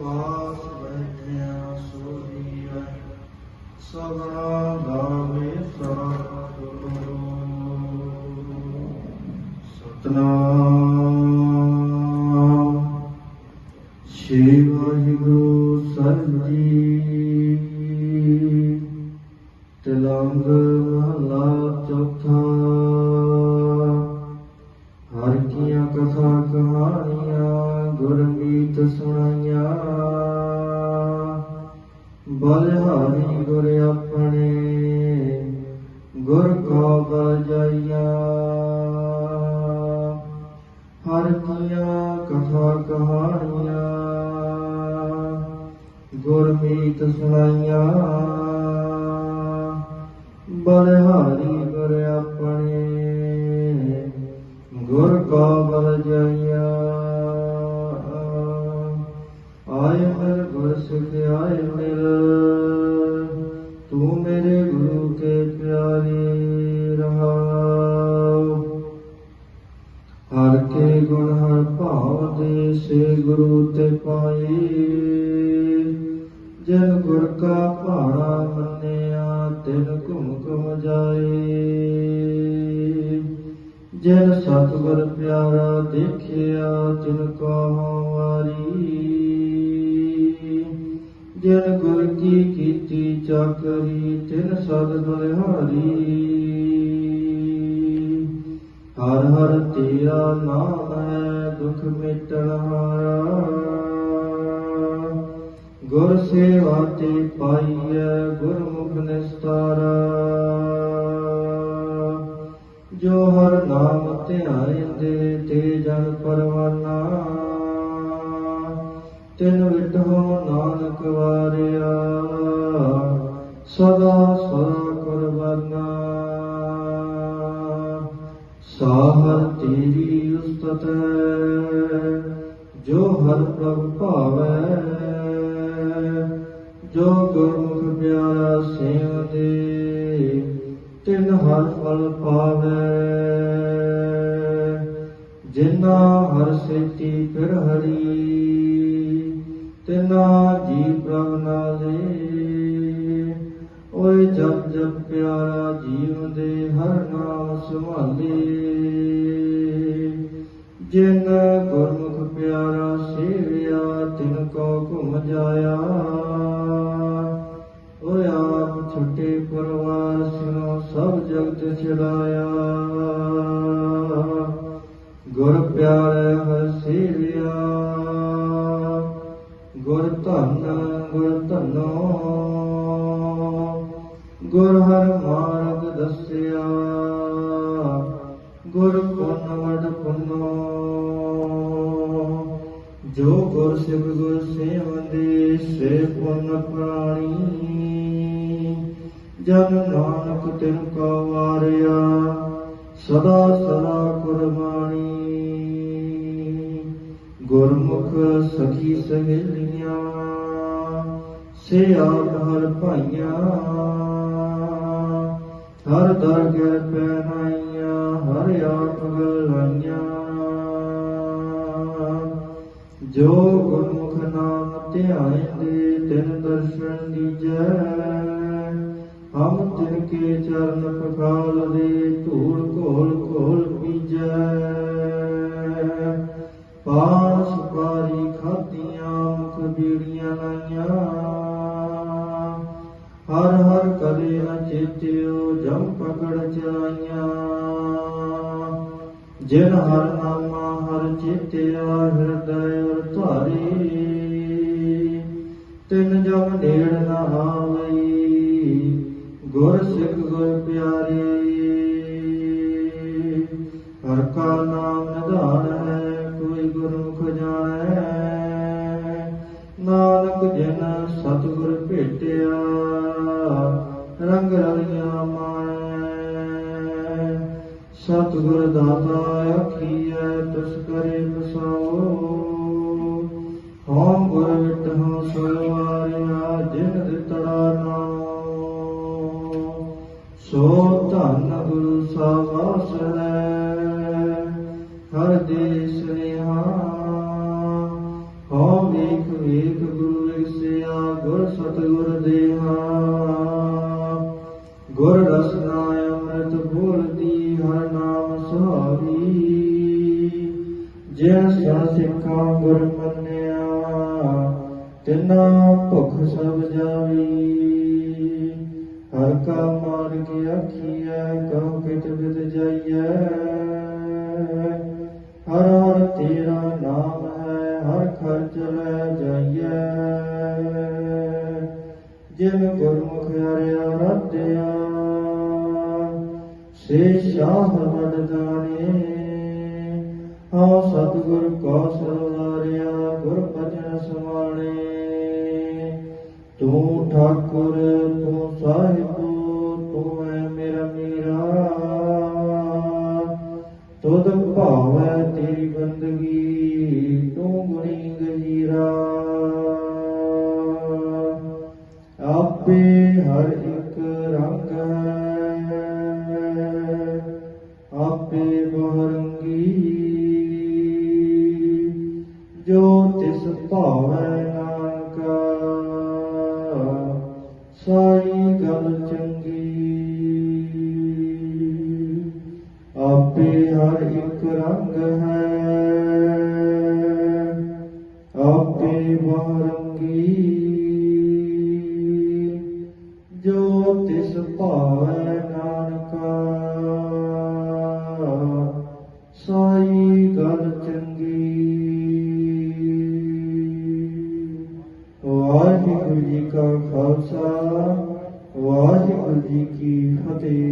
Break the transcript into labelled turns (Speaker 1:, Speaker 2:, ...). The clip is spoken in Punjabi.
Speaker 1: ਪਾਸ ਬੈਠਿਆ ਸੋਈਐ ਸਦਾ ਗਾਵੇ ਸਤਿਗੁਰੂ ਸਤਨਾਮ। ਸ਼੍ਰੀ ਵਾਹਿਗੁਰੂ ਸਾਹਿਬ ਜੀ। ਤਿਲੰਗ ਬਜਾਈਆਂ ਹਰ ਕੀਆਂ ਕਥਾ ਕਹਾਣੀਆਂ। ਗੁਰਮੀਤ ਸੁਣਾਈਆਂ। ਬਲਿਹਾਰੀ ਜਨ ਗੁਰ ਕਾ ਭਾਣਾ ਮੰਨਿਆ, ਤਿਨ ਘੁਮ ਘੁਮ ਜਾਏ। ਜਨ ਸਤਿਗੁਰ ਪਿਆਰਾ ਦੇਖਿਆ, ਤਿਨ ਕੋ ਵਾਰੀ। ਜਨ ਗੁਰ ਕੀ ਕੀਤੀ ਚਾਕਰੀ, ਤਿਨ ਸਦ ਬਲਿਹਾਰੀ ਹਰ ਹਰ ਤੇਰਾ ਨਾਮ ਹੈ, ਦੁਖ ਮਿਟਣ ਹਾਰਾ ਗੁਰ ਸੇਵਾ ਤੇ ਪਾਈਐ ਗੁਰਮੁਖ ਨਿਸਤਾਰਾ। ਜੋ ਹਰ ਨਾਮ ਧਿਆਇਂਦੇ ਤੇ ਜਨ ਪਰਵਾਨਾ, ਤਿਨ ਵਿਟਹੁ ਨਾਨਕ ਵਾਰਿਆ, ਸਦਾ ਸਦਾ ਕੁਰਬਾਨਾ। ਸਾਹਰ ਤੇਰੀ ਉਸਤਤ, ਜੋ ਹਰ ਪ੍ਰਭ ਭਾਵੈ ਹਰ ਫਲ ਪਾਵੈ। ਜਿਨਾ ਹਰ ਸੇਤੀ ਫਿਰ ਹਰੀ, ਤਿਨਾ ਜੀ ਪ੍ਰਭ ਨਾਲੇ ਓਏ ਜਪ ਜਪ ਪਿਆਰਾ ਜੀਵ ਦੇ ਹਰ ਨਾਮ ਸੰਭਾਲੇ। ਜਿਨ ਗੁਰ ਧਨ ਗੁਰ ਧਨੋ ਗੁਰ ਹਰ ਮਾਰਗ ਦੱਸਿਆ। ਗੁਰ ਪੁੰਨ ਵਡ ਪੁੰਨੋ। ਜੋ ਗੁਰ ਸਿਵ ਗੁਰ ਸੇਵੰਦੇ ਸੇ ਪੁੰਨ ਪ੍ਰਾਣੀ। ਜਨ ਨਾਨਕ ਤਿਨ ਕੋ ਵਾਰਿਆ, ਸਦਾ ਸਦਾ ਕੁਰਬਾਨੀ। ਗੁਰਮੁਖ ਸਖੀ ਸਹੇਲੀ ਸੇ ਆਪ ਹਰ ਭਾਈਆਂ, ਹਰ ਦਰਗਹਿ ਪੈਨਾਈਆਂ ਹਰ ਆਪ ਗਲਾਈਆਂ ਜੋ ਗੁਰਮੁਖ ਨਾਮ ਧਿਆਇਂਦੇ, ਤਿਨ ਦਰਸ਼ਨ ਦੀਜੈ। ਹਮ ਤਿਨ ਕੇ ਚਰਨ ਪਖਾਲ ਦੇ ਧੂੜ ਕਰੇ ਜਮ ਪਕੜ ਚਲਾਈਆਂ। ਜਿਨ ਹਰ ਨਾਮਾ ਹਰ ਚੇਤਿਆ ਹਿਰਦੈ ਅਰ ਧਾਰੀ। ਤਿਨ ਜਮ ਨੇੜ ਨਾ ਆਵਈ, ਗੁਰ ਸਿੱਖ ਗੁਰ ਪਿਆਰੇ। ਹਰ ਕਾ ਨਾਮ ਨਿਧਾਨ ਹੈ, ਕੋਈ ਗੁਰਮੁਖ ਜਾਣੈ। ਨਾਨਕ ਜਨ ਸਤਿਗੁਰ ਭੇਟਿਆ ਰੰਗ ਰਲੀਆਂ ਮਾਣੈ। ਸਤਿਗੁਰ ਦਾਤਾ ਆਖੀਐ, ਤਿਸ ਕਰੇ ਬਸਾਓ ਹਉ ਗੁਰ ਵਿਟਹੁ ਸਵਾਰਿਆ ਜਿਨ ਦਿੱਤੜਾ ਨਾਮ ਸੋ ਜਿਸ ਸਿੱਖਾਂ ਗੁਰ ਮੰਨਿਆ ਤਿਨਾ ਭੁਖ ਸਭ ਜਾਵੀ ਹਰ ਕਾ ਮਾਰਗ ਆਖੀਐ ਕਉ ਕਿਤ ਬਿਦ ਜਾਈਐ। ਹਰ ਹਰ ਤੇਰਾ ਨਾਮ ਹੈ ਹਰ ਖਰਚ ਲੈ ਜਾਈਐ। ਜਿਨ ਗੁਰਮੁਖ ਹਰਿਆ ਰਤਿਆ ਸੇ ਸ਼ਾਹ ਵਡਦਾਨੇ ਹਉ ਸਤਿਗੁਰ ਕੋ ਸਰਵਾਰਿਆ ਗੁਰ ਭਜਨ ਸਮਾਣੇ ਤੂੰ ਠਾਕੁਰ, ਤੂੰ ਸਾਹਿਬ, ਤੂੰ ਹੈ ਮੇਰਾ ਮੀਰਾ। ਤੁਧ ਭਾਵੈ ਤੇਰੀ ਬੰਦਗੀ ਤੂੰ ਗੁਣੀ ਗਹੀਰਾ ਆਪੇ ਹਰ ਸਾਈ ਗੱਲ ਚੰਗੀ। ਆਪੇ ਹਰ ਇੱਕ ਰੰਗ ਹੈ। ਆਪੇ ਬਹਰੰਗੀ ਜੋ ਤਿਸ ਭਾਵੈ ਨਾਨਕਾ ਸਾਈ ਗੱਲ ਚੰਗੀ। ਵਾਹਿਗੁਰੂ ਜੀ ਕਾ ਖਾਲਸਾ। ਵਾਹਿਗੁਰੂ ਜੀ ਕੀ ਫਤਿਹ।